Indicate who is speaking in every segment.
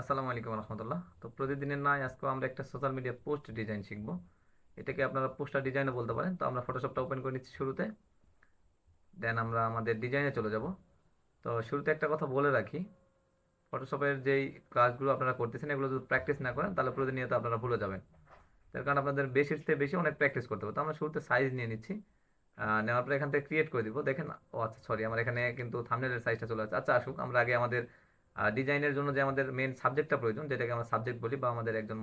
Speaker 1: আসসালামু আলাইকুম রহমতুল্লাহ। তো প্রতিদিনের নয় আজকে আমরা একটা সোশ্যাল মিডিয়া পোস্ট ডিজাইন শিখব। এটাকে আপনারা পোস্টার ডিজাইনও বলতে পারেন। তো আমরা ফটোশপটা ওপেন করে নিচ্ছি শুরুতে। দেন আমরা আমাদের ডিজাইনে চলে যাব। তো শুরুতে একটা কথা বলে রাখি। ফটোশপের যেই কাজগুলো আপনারা করতেছেন, এগুলো যদি প্র্যাকটিস না করেন, তাহলে প্রতিনিয়ত আপনারা ভুলে যাবেন। তার কারণ আপনাদের বেশির থেকে বেশি অনেক প্র্যাকটিস করতে হবে। তো আমরা শুরুতে সাইজ নিয়ে নিচ্ছি। নেওয়ার পরে এখান থেকে ক্রিয়েট করে দিব। দেখেন, ও আচ্ছা সরি আমার এখানে কিন্তু থামনেলের সাইজটা চলে আসছে। আচ্ছা আসুক, আমরা আগে আমাদের ডিজাইনের জন্য যে আমাদের মেন সাবজেক্টটা প্রয়োজন, যেটাকে আমরা সাবজেক্ট বলি বা আমাদের একজন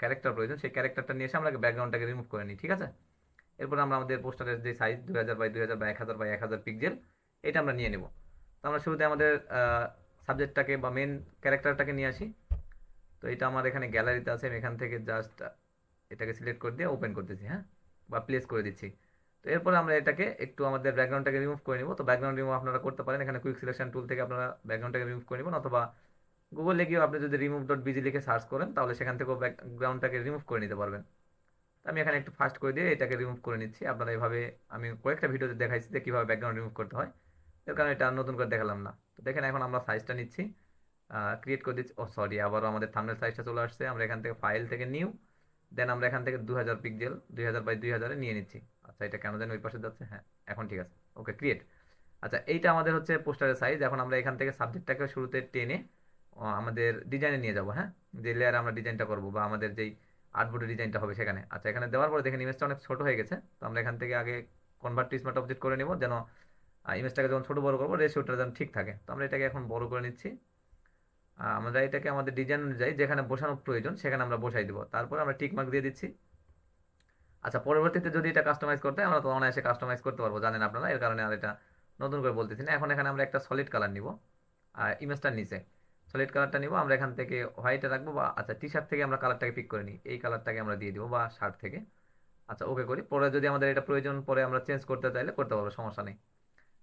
Speaker 1: ক্যারেক্টার প্রয়োজন, সেই ক্যারেক্টারটা নিয়ে এসে আমরা ব্যাকগ্রাউন্ডটাকে রিমুভ করে নিই, ঠিক আছে? এরপর আমরা আমাদের পোস্টারের যে সাইজ দুই হাজার বাই দুই হাজার বা এক হাজার বাই এক হাজার পিক্সেল এটা আমরা নিয়ে নেব। তো আমরা শুরুতে আমাদের সাবজেক্টটাকে বা মেন ক্যারেক্টারটাকে নিয়ে আসি। তো এটা আমার এখানে গ্যালারিতে আছে, আমি এখান থেকে জাস্ট এটাকে সিলেক্ট করে দিয়ে ওপেন করতেছি হ্যাঁ? বা প্লেস করে দিচ্ছি। তো এরপরে আমরা এটাকে একটু আমাদের ব্যাকগ্রাউন্ডটাকে রিমুভ করে নিব। তো ব্যাকগ্রাউন্ড রিমুভ আপনারা করতে পারেন। এখানে কুইক সিলেকশন টুল থেকে আপনারা ব্যাকগ্রাউন্ডটাকে রিমুভ করে নেবেন অথবা গুগলে গিয়েও আপনি যদি রিমুভ ডট বিজি লিখে সার্চ করেন, তাহলে সেখান থেকেও ব্যাকগ্রাউন্ডটাকে রিমুভ করে নিতে পারবেন। আমি এখানে একটু ফাস্ট করে দিয়ে এটাকে রিমুভ করে নিচ্ছি। আপনারা এভাবে আমি কয়েকটা ভিডিওতে দেখাইছি যে কীভাবে ব্যাকগ্রাউন্ড রিমুভ করতে হয়। এর কারণে এটা নতুন করে দেখালাম না। তো দেখেন এখন আমরা সাইজটা নিচ্ছি। ক্রিয়েট করে দিচ্ছি ও সরি আবারও আমাদের থাম্বনেল সাইজটা চলে আসছে। আমরা এখান থেকে ফাইল থেকে নিউ দেন আমরা এখান থেকে দু হাজার পিক্সেল দুই হাজার বাই দুই হাজারে নিয়ে নিচ্ছি। আচ্ছা এটা কেন যেন ওই পাশে যাচ্ছে? হ্যাঁ এখন ঠিক আছে। ওকে ক্রিয়েট আচ্ছা এইটা আমাদের হচ্ছে পোস্টারের সাইজ এখন আমরা এখান থেকে সাবজেক্টটাকে শুরুতে টেনে আমাদের ডিজাইনে নিয়ে যাব হ্যাঁ? যে লেয়ারে আমরা ডিজাইনটা করব বা আমাদের যেই আর্টবোর্ডের ডিজাইনটা হবে সেখানে। আচ্ছা এখানে দেওয়ার পরে দেখেন ইমেজটা অনেক ছোট হয়ে গেছে। তো আমরা এখান থেকে আগে কনভার্ট টু স্মার্ট অবজেক্ট করে নেব, যেন ইমেজটাকে যখন ছোটো বড় করব রেশিওটা যেন ঠিক থাকে। তো আমরা এটাকে এখন বড় করে নিচ্ছি। আমরা এটাকে আমাদের ডিজাইন অনুযায়ী যেখানে বসানোর প্রয়োজন, সেখানে আমরা বসাই দেবো। তারপর আমরা টিক মার্ক দিয়ে দিচ্ছি। আচ্ছা পরবর্তীতে যদি এটা কাস্টমাইজ করতে হয়, আমরা তো অনায়াসে কাস্টমাইজ করতে পারব, জানেন আপনারা, এর কারণে আর এটা নতুন করে বলতেছি না। এখন এখানে আমরা একটা সলিড কালার নিব আর ইমেজটার নিচে। সলিড কালারটা নিব, আমরা এখান থেকে হোয়াইটে রাখব বা আচ্ছা টি শার্ট থেকে আমরা কালারটাকে পিক করে নিই, এই কালারটাকে আমরা দিয়ে দিব বা শার্ট থেকে। আচ্ছা ওকে করি। পরে যদি আমাদের এটা প্রয়োজন পরে আমরা চেঞ্জ করতে চাইলে করতে পারব, সমস্যা নেই।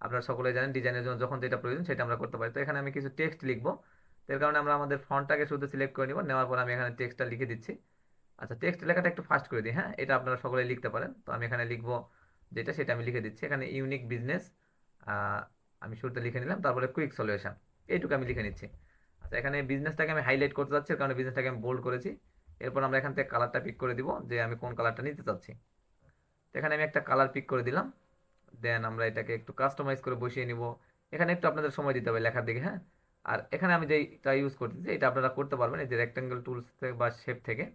Speaker 1: আপনারা সকলে জানেন ডিজাইনের জন্য যখন যেটা প্রয়োজন সেটা আমরা করতে পারি। তো এখানে আমি কিছু টেক্সট লিখব। এর কারণে আমরা আমাদের ফন্টটাকে শুধু সিলেক্ট করে নিব, নেওয়ার পর আমি এখানে টেক্সটটা লিখে দিচ্ছি। আচ্ছা টেক্সট লেখাটা একটু ফাস্ট করে দিই হ্যাঁ? এটা আপনারা সকলে লিখতে পারেন। তো আমি এখানে লিখব যেটা, সেটা আমি লিখে দিচ্ছি। এখানে ইউনিক বিজনেস আমি শুরুতে লিখে নিলাম, তারপরে কুইক সলিউশন এইটুকু আমি লিখে নিচ্ছি। আচ্ছা এখানে বিজনেসটাকে আমি হাইলাইট করতে চাচ্ছি কারণ বিজনেসটাকে আমি বোল্ড করেছি। এরপর আমরা এখান থেকে কালারটা পিক করে দিব, যে আমি কোন কালারটা নিতে চাচ্ছি। তো এখানে আমি একটা কালার পিক করে দিলাম দেন আমরা এটাকে একটু কাস্টমাইজ করে বসিয়ে নিব। এখানে একটু আপনাদের সময় দিতে হবে লেখার দিকে হ্যাঁ? আর এখানে আমি যেইটা ইউজ করতেছি, এটা আপনারা করতে পারবেন এই যে রেক্টেঙ্গেল টুলস থেকে বা শেপ থেকে।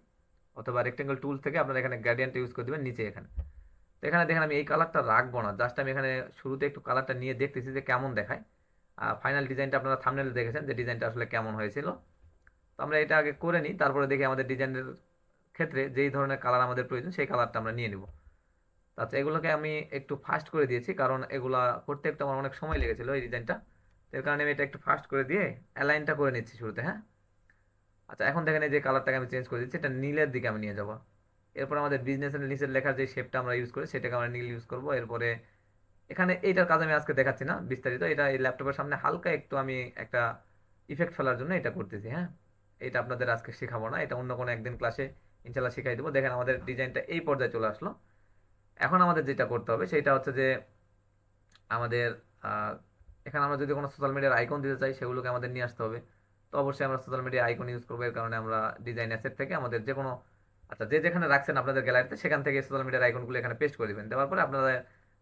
Speaker 1: অথবা রেক্টেঙ্গেল টুল থেকে আপনারা এখানে গ্রেডিয়েন্টটা ইউজ করে দেবেন নিচে এখানে। তো এখানে দেখেন আমি এই কালারটা রাখব না জাস্ট আমি এখানে শুরুতে একটু কালারটা নিয়ে দেখতেছি যে কেমন দেখায়। আর ফাইনাল ডিজাইনটা আপনারা থামনেলে দেখেছেন যে ডিজাইনটা আসলে কেমন হয়েছিল। তো আমরা এটা আগে করে নিই, তারপরে দেখি আমাদের ডিজাইনের ক্ষেত্রে যেই ধরনের কালার আমাদের প্রয়োজন, সেই কালারটা আমরা নিয়ে নিব। আচ্ছা এগুলোকে আমি একটু ফাস্ট করে দিয়েছি, কারণ এগুলা করতে একটু আমার অনেক সময় লেগেছিল এই ডিজাইনটা এর কারণে আমি এটা একটু ফাস্ট করে দিয়ে অ্যালাইনটা করে নিচ্ছি শুরুতে হ্যাঁ? আচ্ছা এখন দেখেন এই যে কালারটাকে আমি চেঞ্জ করে দিচ্ছি, এটা নীলের দিকে আমি নিয়ে যাব। এরপর আমাদের বিজনেসের নিচের লেখার যে শেপটা আমরা ইউজ করি, সেটাকে আমরা নীল ইউজ করব। এরপরে এখানে এইটার কাজ আমি আজকে দেখাচ্ছি না, বিস্তারিত। এটা এই ল্যাপটপের সামনে হালকা একটু আমি একটা ইফেক্ট ফেলার জন্য এটা করতেছি হ্যাঁ? এটা আপনাদের আজকে শেখাবো না, এটা অন্য কোনো একদিন ক্লাসে ইনশাল্লাহ শিখাই দেবো। দেখেন আমাদের ডিজাইনটা এই পর্যায়ে চলে আসলো। এখন আমাদের যেটা করতে হবে, সেটা হচ্ছে যে আমাদের এখানে আমরা যদি কোনো সোশ্যাল মিডিয়ার আইকন দিতে চাই, সেগুলোকে আমাদের নিয়ে আসতে হবে। তো অবশ্যই আমরা সোশ্যাল মিডিয়া আইকন ইউজ করব, এর কারণে আমরা ডিজাইন অ্যাসেট থেকে আমাদের যে কোনো আচ্ছা যে যেখানে রাখছেন আপনাদের গ্যালারিতে সেখান থেকে সোশ্যাল মিডিয়ার আইকনগুলো এখানে পেস্ট করে দিবেন। দেওয়ার পরে আপনারা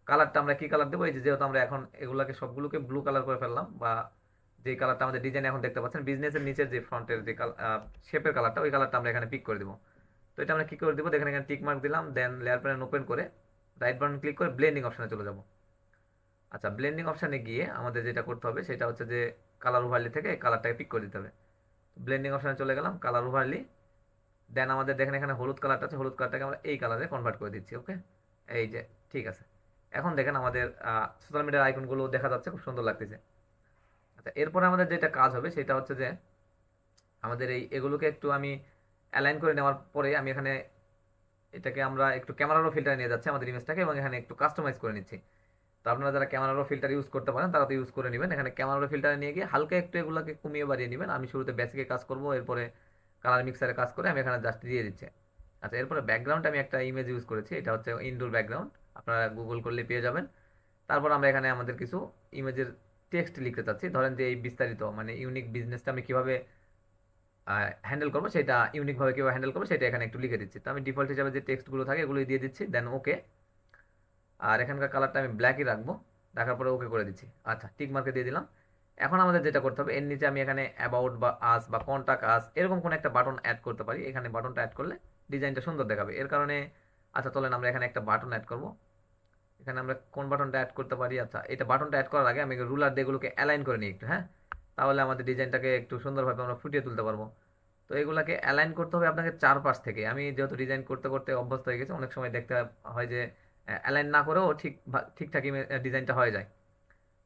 Speaker 1: কালারটা আমরা কী কালার দেবো? এই যেহেতু আমরা এখন এগুলোকে সবগুলোকে ব্লু কালার করে ফেললাম, বা যে কালারটা আমাদের ডিজাইন এখন দেখতে পাচ্ছেন বিজনেসের নিচের যে ফ্রন্টের যে শেপের কালারটা ওই কালারটা আমরা এখানে পিক করে দিব। তো এটা আমরা কি করে দিব? দেখেন এখানে টিক মার্ক দিলাম দেন লেয়ার প্যানেল ওপেন করে রাইট বাটন ক্লিক করে ব্লেন্ডিং অপশনে চলে যাব। আচ্ছা ব্লেন্ডিং অপশানে গিয়ে আমাদের যেটা করতে হবে সেটা হচ্ছে যে কালার ওভারলি থেকে কালারটাকে পিক করে দিতে হবে। ব্লেন্ডিং অপশানে চলে গেলাম কালার ওভারলি দেন আমাদের দেখেন এখানে হলুদ কালারটা আছে, হলুদ কালারটাকে আমরা এই কালারে কনভার্ট করে দিচ্ছি ওকে এই যে, ঠিক আছে। এখন দেখেন আমাদের সোশ্যাল মিডিয়ার আইকনগুলো দেখা যাচ্ছে, খুব সুন্দর লাগতেছে। আচ্ছা এরপরে আমাদের যেটা কাজ হবে সেটা হচ্ছে যে আমাদের এই এগুলোকে একটু আমি অ্যালাইন করে নেওয়ার পরে আমি এখানে এটাকে আমরা একটু ক্যামেরারও ফিল্টার নিয়ে যাচ্ছি, আমাদের ইমেজটাকে এবং এখানে একটু কাস্টমাইজ করে নিচ্ছি। তো আপনারা যারা ক্যামেরারও ফিল্টার ইউজ করতে পারেন, তারা তো ইউজ করে নেবেন। এখানে ক্যামেরারও ফিল্টার নিয়ে গিয়ে হালকা একটু এগুলোকে কমিয়ে বাড়িয়ে নেবেন। আমি শুরুতে বেসিকে কাজ করব, এরপরে কালার মিক্সারে কাজ করে আমি এখানে জাস্ট দিয়ে দিচ্ছি। আচ্ছা এরপরে ব্যাকগ্রাউন্ড আমি একটা ইমেজ ইউজ করেছি, এটা হচ্ছে ইনডোর ব্যাকগ্রাউন্ড আপনারা গুগল করলে পেয়ে যাবেন। তারপর আমরা এখানে আমাদের কিছু ইমেজের টেক্সট লিখতে চাচ্ছি। ধরেন যে এই বিস্তারিত মানে ইউনিক বিজনেসটা আমি কীভাবে হ্যান্ডেল করব, সেটা ইউনিকভাবে কীভাবে হ্যান্ডেল করব, সেটা এখানে একটু লিখে দিচ্ছি। তো আমি ডিফল্ট হিসাবে যে টেক্সটগুলো থাকে এগুলো দিয়ে দিচ্ছি দেন ওকে আর এখানকার কালারটা আমি ব্ল্যাকই রাখব। রাখার পরে ওকে করে দিচ্ছি। আচ্ছা টিক মার্কে দিয়ে দিলাম। এখন আমাদের যেটা করতে হবে, এর নিচে আমি এখানে অ্যাবাউট বা আস বা কন্টাক্ট আস এরকম কোনো একটা বাটন অ্যাড করতে পারি। এখানে বাটনটা অ্যাড করলে ডিজাইনটা সুন্দর দেখাবে। এর কারণে আচ্ছা চলেন আমরা এখানে একটা বাটন অ্যাড করব। এখানে আমরা কোন বাটনটা অ্যাড করতে পারি? আচ্ছা এটা বাটনটা অ্যাড করার আগে আমি রুলার দিয়ে এগুলোকে অ্যালাইন করে নিই একটু হ্যাঁ? তাহলে আমাদের ডিজাইনটাকে একটু সুন্দরভাবে আমরা ফুটিয়ে তুলতে পারব। তো এগুলাকে অ্যালাইন করতে হবে আপনাকে চারপাশ থেকে। আমি যেহেতু ডিজাইন করতে করতে অভ্যস্ত হয়ে গেছি, অনেক সময় দেখতে হয় যে অ্যালাইন না করেও ঠিক ঠিকঠাকই ডিজাইনটা হয়ে যায়।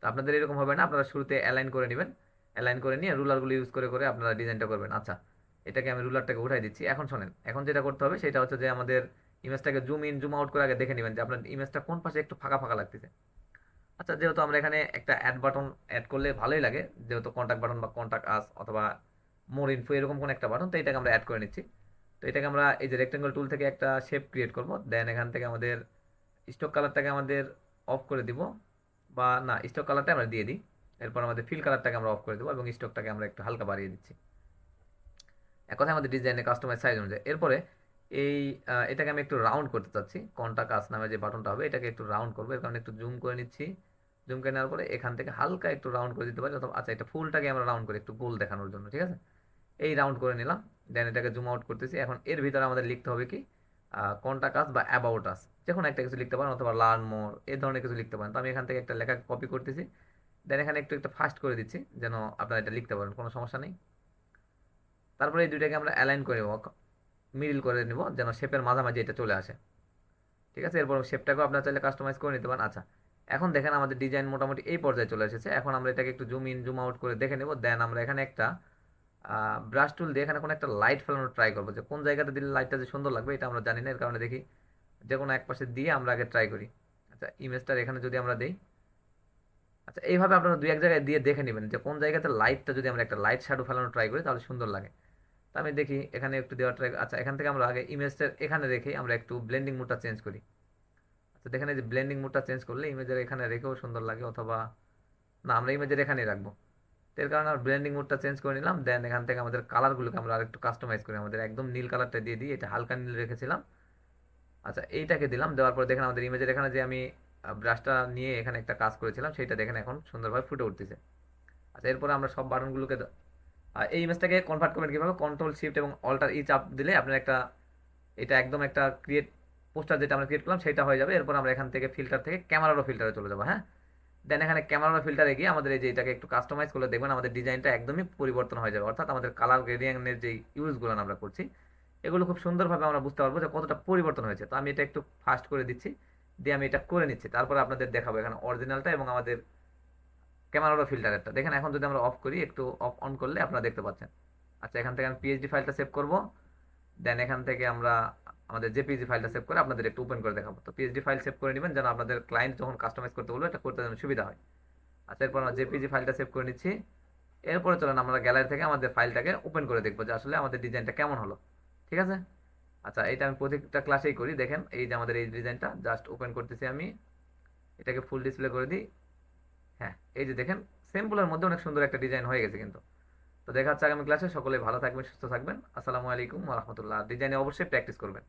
Speaker 1: তো আপনাদের এরকম হবে না, আপনারা শুরুতে অ্যালাইন করে নেবেন। অ্যালাইন করে নিয়ে রুলারগুলো ইউজ করে করে আপনারা ডিজাইনটা করবেন। আচ্ছা এটাকে আমি রুলারটাকে উঠাই দিচ্ছি। এখন শোনেন, এখন যেটা করতে হবে সেটা হচ্ছে যে আমাদের ইমেজটাকে জুম ইন জুম আউট করে আগে দেখে নেবেন যে আপনার ইমেজটা কোন পাশে একটু ফাঁকা ফাঁকা লাগতেছে। আচ্ছা যেহেতু আমরা এখানে একটা অ্যাড বাটন অ্যাড করলে ভালোই লাগে, যেহেতু কন্ট্যাক্ট বাটন বা কন্ট্যাক্ট আস অথবা মোর ইনফো এরকম কোনো একটা বাটন তো এটাকে আমরা অ্যাড করে নিচ্ছি। তো এটাকে আমরা এই যে রেক্টেঙ্গল টুল থেকে একটা শেপ ক্রিয়েট করব দেন এখান থেকে আমাদের স্টক কালারটাকে আমাদের অফ করে দিব, বা না স্টক কালারটা আমরা দিয়ে দিই। এরপর আমাদের ফিল কালারটাকে আমরা অফ করে দেবো এবং স্টকটাকে আমরা একটু হালকা বাড়িয়ে দিচ্ছি। এক কথায় আমাদের ডিজাইনের কাস্টমাইজ সাইজ অনুযায়ী। এরপরে এই এটাকে আমি একটু রাউন্ড করতে চাচ্ছি। কন্টাক্ট কাজ নামে যে বাটনটা হবে, এটাকে একটু রাউন্ড করব। এর কারণে একটু জুম করে নিচ্ছি। জুম করে নেওয়ার পরে এখান থেকে হালকা একটু রাউন্ড করে দিতে পারি। অথবা আচ্ছা এটা ফুলটাকে আমরা রাউন্ড করি একটু গোল দেখানোর জন্য, ঠিক আছে? এই রাউন্ড করে নিলাম। দেন এটাকে জুম আউট করতেছি। এখন এর ভিতরে আমাদের লিখতে হবে কি? কন্টাক্ট আস বা অ্যাবাউট আস যে কোনো একটা কিছু লিখতে পারেন অথবা লার্ন মোর এই ধরনের কিছু লিখতে পারেন। তো আমি এখান থেকে একটা লেখা কপি করতেছি। দেন এখানে একটু, একটা ফাস্ট করে দিচ্ছি যেন আপনারা এটা লিখতে পারেন, কোনো সমস্যা নেই। তারপরে এই দুইটাকে আমরা অ্যালাইন করে নেব মিডিল করে নেব যেন শেপের মাঝামাঝি এটা চলে আসে। ঠিক আছে? এরপর শেপটাকেও আপনারা চাইলে কাস্টমাইজ করে নিতে পারেন। আচ্ছা এখন দেখেন আমাদের ডিজাইন মোটামুটি এই পর্যায়ে চলে এসেছে। এখন আমরা এটাকে একটু জুম ইন জুম আউট করে দেখে নেব। দেন আমরা এখানে একটা ব্রাশ টুল দিয়ে এখানে কোনো একটা লাইট ফেলানোর ট্রাই করব। যে কোন জায়গাতে দিলে লাইটটা যে সুন্দর লাগবে, এটা আমরা জানি না। এর কারণে দেখি যে কোনো এক পাশে দিয়ে আমরা আগে ট্রাই করি। আচ্ছা ইমেজটার এখানে যদি আমরা দিই আচ্ছা এইভাবে আপনারা দুই এক জায়গায় দিয়ে দেখে নেবেন যে কোন জায়গাতে লাইটটা যদি আমরা একটা লাইট শ্যাডো ফেলানোর ট্রাই করি, তাহলে সুন্দর লাগে। তো আমি দেখি এখানে একটু দেওয়ার ট্রাই আচ্ছা এখান থেকে আমরা আগে ইমেজটার এখানে রেখে আমরা একটু ব্লেন্ডিং মোডটা চেঞ্জ করি। আচ্ছা দেখেন এই যে ব্লেন্ডিং মোডটা চেঞ্জ করলে ইমেজের এখানে রেখেও সুন্দর লাগে, অথবা না, আমরা ইমেজের এখানেই রাখব। এর কারণে আমরা ব্লেন্ডিং মোডটা চেঞ্জ করে নিলাম। দেন এখান থেকে আমাদের কালারগুলোকে আমরা আরেকটু কাস্টমাইজ করি। আমাদের একদম নীল কালারটা দিয়ে দিই। এটা হালকা নীল রেখেছিলাম। আচ্ছা এইটাকে দিলাম। দেওয়ার পর দেখেন আমাদের ইমেজের এখানে যে আমি ব্রাশটা নিয়ে এখানে একটা কাজ করেছিলাম, সেইটা দেখেন এখন সুন্দরভাবে ফুটে উঠতেছে। আচ্ছা এরপরে আমরা সব বাটনগুলোকে আর এই ইমেজটাকে কনভার্ট করবেন কীভাবে? কন্ট্রোল শিফট এবং অল্টার ই চাপ দিলে আপনার একটা, এটা একদম একটা ক্রিয়েট পোস্টার যেটা আমরা ক্রিয়েট করলাম সেটা হয়ে যাবে। এরপর আমরা এখান থেকে ফিল্টার থেকে ক্যামেরারও ফিল্টারে চলে যাব হ্যাঁ? দেন এখানে ক্যামেরার ফিল্টারে গিয়ে আমাদের এই যে এটাকে একটু কাস্টমাইজ করলে দেখবেন আমাদের ডিজাইনটা একদমই পরিবর্তন হয়ে যাবে। অর্থাৎ আমাদের কালার গ্রেডিয়েন্টের যে ইউজগুলো আমরা করছি, এগুলো খুব সুন্দরভাবে আমরা বুঝতে পারব যে কতটা পরিবর্তন হয়েছে। তো আমি এটা একটু ফাস্ট করে দিচ্ছি, দিয়ে আমি এটা করে নিচ্ছি। তারপরে আপনাদের দেখাবো এখানে অরিজিনালটা এবং আমাদের ক্যামেরারও ফিল্টারেরটা দেখেন এখন যদি আমরা অফ করি, একটু অফ অন করলে আপনারা দেখতে পাচ্ছেন। আচ্ছা এখান থেকে আমি পিএইচডি ফাইলটা সেভ করব। দেন এখান থেকে আমরা আমাদের জেপিজি ফাইলটা সেভ করে আপনাদের একটু ওপেন করে দেখাবো। তো পিএইচডি ফাইল সেভ করে নেবেন যেন আপনাদের ক্লায়েন্ট যখন কাস্টমাইজ করতে বলবে, এটা করতে যেন সুবিধা হয়। আচ্ছা এরপর আমরা জেপিজি ফাইলটা সেভ করে নিচ্ছি, এরপরে চলেন আমরা গ্যালারি থেকে আমাদের ফাইলটাকে ওপেন করে দেখব যে আসলে আমাদের ডিজাইনটা কেমন হলো। ঠিক আছে? আচ্ছা এটা আমি প্রত্যেকটা ক্লাসেই করি। দেখেন, এই যে আমাদের এই ডিজাইনটা জাস্ট ওপেন করতেছি আমি। এটাকে ফুল ডিসপ্লে করে দিই। হ্যাঁ এই যে দেখেন সিম্পলের মধ্যে অনেক সুন্দর একটা ডিজাইন হয়ে গেছে কিন্তু। তো দেখা হচ্ছে আগামী ক্লাসে সকলে ভালো থাকবেন, সুস্থ থাকবেন। আসসালামু আলাইকুম রহমতুল্লাহ। ডিজাইনে অবশ্যই প্র্যাকটিস করবেন।